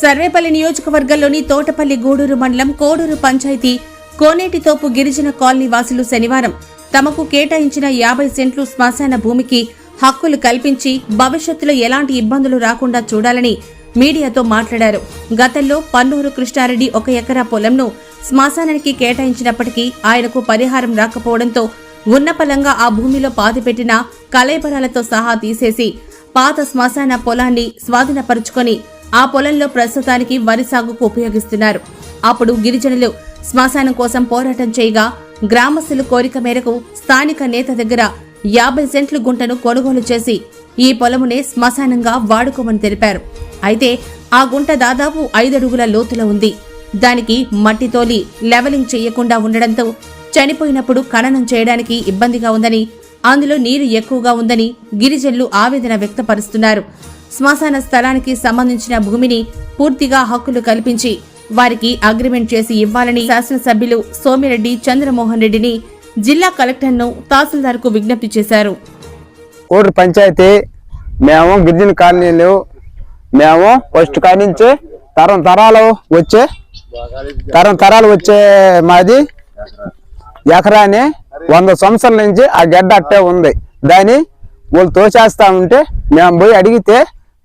సర్వేపల్లి నియోజకవర్గంలోని తోటపల్లి గూడూరు మండలం కోడూరు పంచాయతీ కోనేటితోపు గిరిజన కాలనీ వాసులు శనివారం తమకు కేటాయించిన యాభై సెంట్లు శ్మశాన భూమికి హక్కులు కల్పించి భవిష్యత్తులో ఎలాంటి ఇబ్బందులు రాకుండా చూడాలని మీడియాతో మాట్లాడారు. గతంలో పన్నూరు కృష్ణారెడ్డి ఒక ఎకరా పొలంను శ్మశానానికి కేటాయించినప్పటికీ ఆయనకు పరిహారం రాకపోవడంతో ఉన్నపలంగా ఆ భూమిలో పాతిపెట్టిన కళేబరాలతో సహా తీసేసి పాత శ్మశాన పొలాన్ని స్వాధీనపరుచుకొని ఆ పొలంలో ప్రస్తుతానికి వరి సాగుకు ఉపయోగిస్తున్నారు. అప్పుడు గిరిజనులు శ్మశానం కోసం పోరాటం చేయగా గ్రామస్తుల కోరిక మేరకు స్థానిక నేత దగ్గర యాభై సెంట్లు గుంటను కొనుగోలు చేసి ఈ పొలమునే శ్మశానంగా వాడుకోమని తెలిపారు. అయితే ఆ గుంట దాదాపు ఐదడుగుల లోతులో ఉంది. దానికి మట్టి తోలి లెవలింగ్ చేయకుండా ఉండడంతో చనిపోయినప్పుడు ఖననం చేయడానికి ఇబ్బందిగా ఉందని అందులో నీరు ఎక్కువగా ఉందని గిరిజనులు ఆవేదన వ్యక్తపరుస్తున్నారు. శ్మశాన స్థలానికి సంబంధించిన భూమిని పూర్తిగా హక్కులు కల్పించి వారికి అగ్రిమెంట్ చేసి ఇవ్వాలని శాసనసభ్యులు సోమిరెడ్డి చంద్రమోహన్ రెడ్డిని జిల్లా కలెక్టర్ను తహసీల్దార్కు విజ్ఞప్తి చేశారు. ఊరు పంచాయతీ మేము గిరిజన కాలనీలు మేము ఫస్ట్ కాడి నుంచి తరం తరాలు వచ్చే తరం తరాలు వచ్చే మాది ఎకరాని వంద సంవత్సరాల నుంచి ఆ గడ్డ అట్టే ఉంది. దాన్ని వాళ్ళు తోచేస్తా ఉంటే మేము పోయి అడిగితే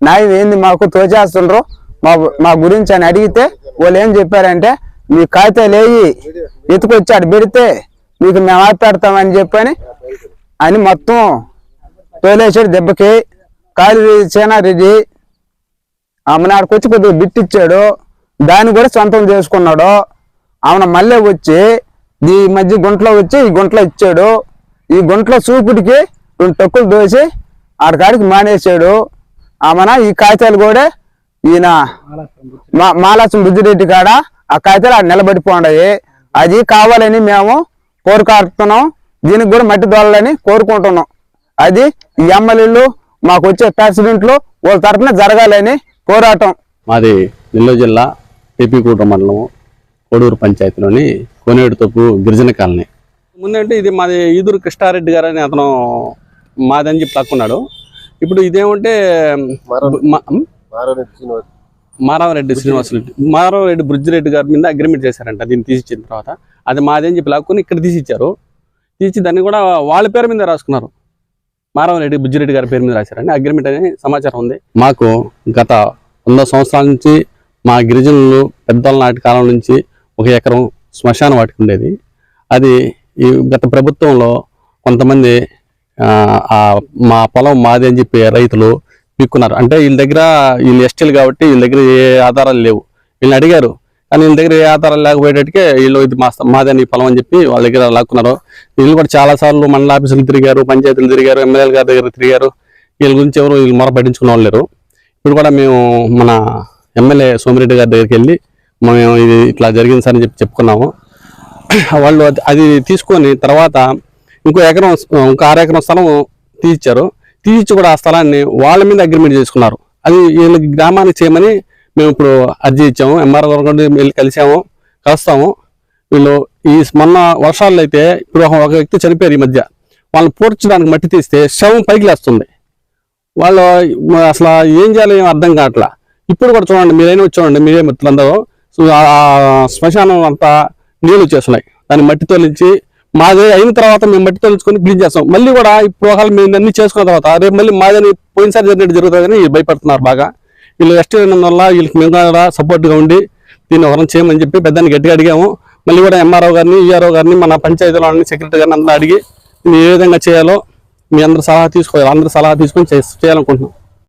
న్యాయం ఏంది మాకు తోచేస్తుండ్రు? మా మా గురించి అని అడిగితే వాళ్ళు ఏం చెప్పారంటే మీ కాగితాలు వేయి ఎత్తుకొచ్చాడు పెడితే మీకు మేము ఆపెడతామని చెప్పని అని మొత్తం తోలేశాడు దెబ్బకి. కాలు సేనారెడ్డి ఆమెనాడికి వచ్చి కొద్దిగా బిట్టిచ్చాడు. దాన్ని కూడా సొంతం చేసుకున్నాడు. ఆమె మళ్ళీ వచ్చి ఈ మధ్య గుంటలో వచ్చి ఈ గుంటలో ఇచ్చాడు. ఈ గుంటలో చూపుడికి రెండు టక్కులు దోసి ఆడికాడికి మానేశాడు. ఆమెన ఈ కాగితాలు కూడా ఈయన మా మాలాసం బుద్ధిరెడ్డి కాడ ఆ కాగితాలు ఆడ నిలబడిపోండాయి. అది కావాలని మేము కోరుకుంటున్నాం. దీనికి కూడా మట్టి దోలాలని కోరుకుంటున్నాం. అది ఈ ఎమ్మెల్యేలు మాకు వచ్చే ప్రెసిడెంట్లు వాళ్ళ తరఫున జరగాలని పోరాటం. మాది నెల్లూరు జిల్లా ఏపీకూట మండలం కోడూరు పంచాయతీలోని కోనేడుతోపు గిరిజన కాలనీ. ముందంటే ఇది మాది ఈదురు కృష్ణారెడ్డి గారు అని అతను మాదని చెప్పి తక్కున్నాడు ఇప్పుడు ఇదేమంటే మా- మారావరెడ్డి శ్రీనివాసరెడ్డి మారావరెడ్డి బుజ్జిరెడ్డి గారి మీద అగ్రిమెంట్ చేశారంట దీన్ని తీసిచ్చిన తర్వాత. అది మాదని చెప్పి లాక్కుని ఇక్కడ తీసిచ్చారు. తీసి దాన్ని కూడా వాళ్ళ పేరు మీద రాసుకున్నారు. మారావరెడ్డి బుజ్జిరెడ్డి గారి పేరు మీద రాశారని అగ్రిమెంట్ అనే సమాచారం ఉంది. మాకు గత వంద సంవత్సరాల నుంచి మా గిరిజనులు పెద్దల నాటి కాలం నుంచి ఒక ఎకరం శ్మశాన వాటికి ఉండేది. అది ఈ గత ప్రభుత్వంలో కొంతమంది మా పొలం మాది అని చెప్పి రైతులు పిక్కున్నారు అంటే వీళ్ళ దగ్గర వీళ్ళు ఎస్టీలు కాబట్టి వీళ్ళ దగ్గర ఏ ఆధారాలు లేవు. వీళ్ళని అడిగారు. కానీ వీళ్ళ దగ్గర ఏ ఆధారాలు లేకపోయేటట్టుకే వీళ్ళు ఇది మా మాదని పొలం అని చెప్పి వాళ్ళ దగ్గర లాక్కున్నారు. వీళ్ళు కూడా చాలా సార్లు మండల ఆఫీసులు తిరిగారు పంచాయతీలు తిరిగారు ఎమ్మెల్యేల గారి దగ్గర తిరిగారు. వీళ్ళ గురించి ఎవరు వీళ్ళు మొర పట్టించుకున్న వాళ్ళు లేరు. ఇప్పుడు కూడా మేము మన ఎమ్మెల్యే సోమిరెడ్డి గారి దగ్గరికి వెళ్ళి మేము ఇది ఇట్లా జరిగింది సార్ అని చెప్పి చెప్పుకున్నాము. వాళ్ళు అది తీసుకొని తర్వాత ఇంకో ఎకరం ఇంకో ఆరు ఎకరం స్థలం తీసిచ్చారు తీసిచ్చి కూడా ఆ స్థలాన్ని వాళ్ళ మీద అగ్రిమెంట్ చేసుకున్నారు. అది వీళ్ళకి గ్రామానికి చేయమని మేము ఇప్పుడు అర్జీ ఇచ్చాము. ఎంఆర్ వరకు కూడా వెళ్ళి కలిసాము కలుస్తాము. వీళ్ళు ఈ మొన్న వర్షాల్లో అయితే ఇప్పుడు ఒక వ్యక్తి చనిపోయారు ఈ మధ్య. వాళ్ళని పూడ్చడానికి మట్టి తీస్తే శవం పైకి లేస్తుంది. వాళ్ళు అసలు ఏం చేయాలో ఏం అర్థం కావట్లా. ఇప్పుడు కూడా చూడండి మీరైనా చూడండి మీరే మిత్రులందరూ. సో ఆ శ్మశానం అంతా నీళ్ళు వచ్చేస్తున్నాయి. దాన్ని మట్టి తొలించి మాది అయిన తర్వాత మేము మట్టి తలుచుకొని క్లీన్ చేస్తాం. మళ్ళీ కూడా ఇప్పుడు ఒకవేళ మేము అన్ని చేసుకున్న తర్వాత రేపు మళ్ళీ మాదని పోయినసారి జరిగినట్టు జరుగుతుందని భయపడుతున్నారు బాగా. వీళ్ళు ఎస్టీ వల్ల వీళ్ళకి మేము కూడా సపోర్ట్గా ఉండి దీన్ని ఎవరైనా చేయమని చెప్పి పెద్దాన్ని గట్టిగా అడిగాము. మళ్ళీ కూడా ఎంఆర్ఓ గారిని ఈఆర్ఓ గారిని మన పంచాయతీలో సెక్రటరీ గారిని అందరూ అడిగి ఏ విధంగా చేయాలో మీ అందరు సలహా తీసుకోవాలి అందరు సలహా తీసుకొని చేయాలనుకుంటున్నాం.